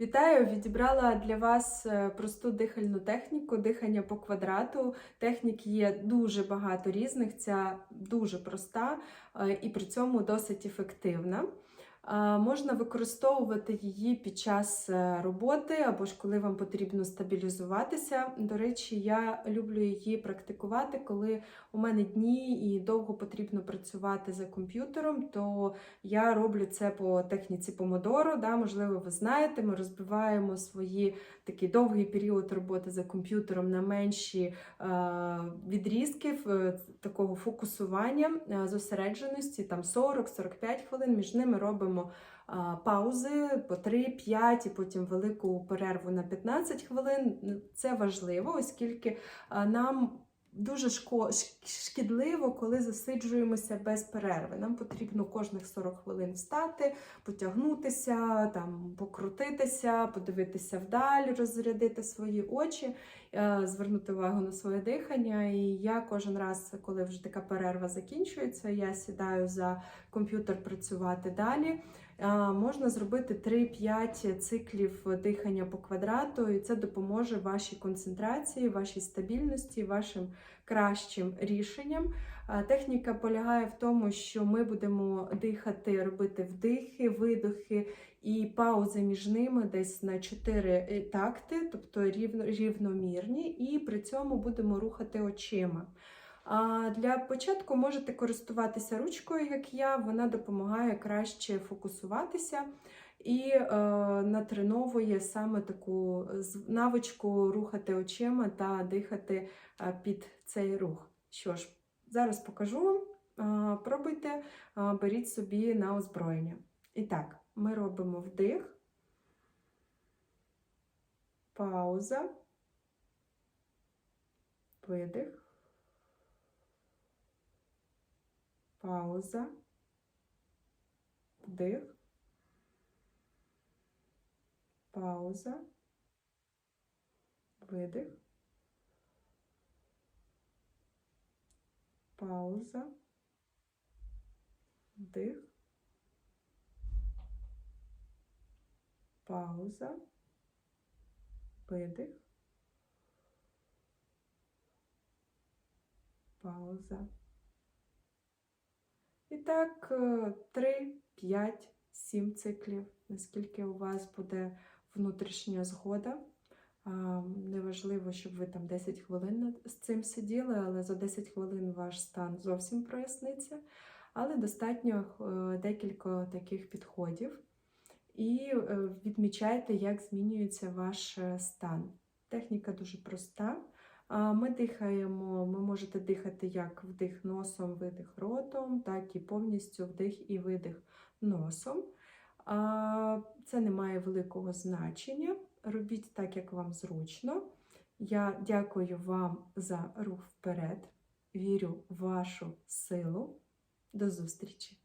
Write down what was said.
Вітаю! Відібрала для вас е, просту дихальну техніку, дихання по квадрату. Технік є дуже багато різних, ця дуже проста е, і при цьому досить ефективна. Можна використовувати її під час е, роботи або ж коли вам потрібно стабілізуватися. До речі, я люблю її практикувати, коли у мене дні і довго потрібно працювати за комп'ютером, то я роблю це по техніці помодоро. Да, можливо, ви знаєте, ми розбиваємо свої такий довгий період роботи за комп'ютером на менші е, відрізки е, такого фокусування, е, зосередженості, там 40-45 хвилин. Між ними робимо е, паузи по 3-5 і потім велику перерву на 15 хвилин. Це важливо, оскільки нам дуже шкідливо, коли засиджуємося без перерви. Нам потрібно кожних 40 хвилин встати, потягнутися, там, покрутитися, подивитися вдаль, розрядити свої очі, е, звернути увагу на своє дихання. І я кожен раз, коли вже така перерва закінчується, я сідаю за комп'ютер працювати далі. Е, Можна зробити 3-5 циклів дихання по квадрату, і це допоможе вашій концентрації, вашій стабільності, вашим кращим рішенням. Е, Техніка полягає в тому, що ми будемо дихати, робити вдихи, видохи і паузи між ними десь на 4 такти, тобто рівно, рівномірні, і при цьому будемо рухати очима. Для початку можете користуватися ручкою, як я, вона допомагає краще фокусуватися і е, натреновує саме таку навичку рухати очима та дихати е, під цей рух. Що ж, зараз покажу вам. Пробуйте, беріть собі на озброєння. І так, ми робимо вдих, пауза, видих. Пауза. Вдих. Пауза. Видих. Пауза. Вдих. Пауза. Видих. Пауза. І так, 3, 5, 7 циклів, наскільки у вас буде внутрішня згода. Неважливо, щоб ви там 10 хвилин з цим сиділи, але за 10 хвилин ваш стан зовсім проясниться. Але достатньо е, декілька таких підходів. І е, відмічайте, як змінюється ваш е, стан. Техніка дуже проста. Ми дихаємо, ви можете дихати як вдих носом, видих ротом, так і повністю вдих і видих носом. Це не має великого значення. Робіть так, як вам зручно. Я дякую вам за рух вперед. Вірю в вашу силу. До зустрічі!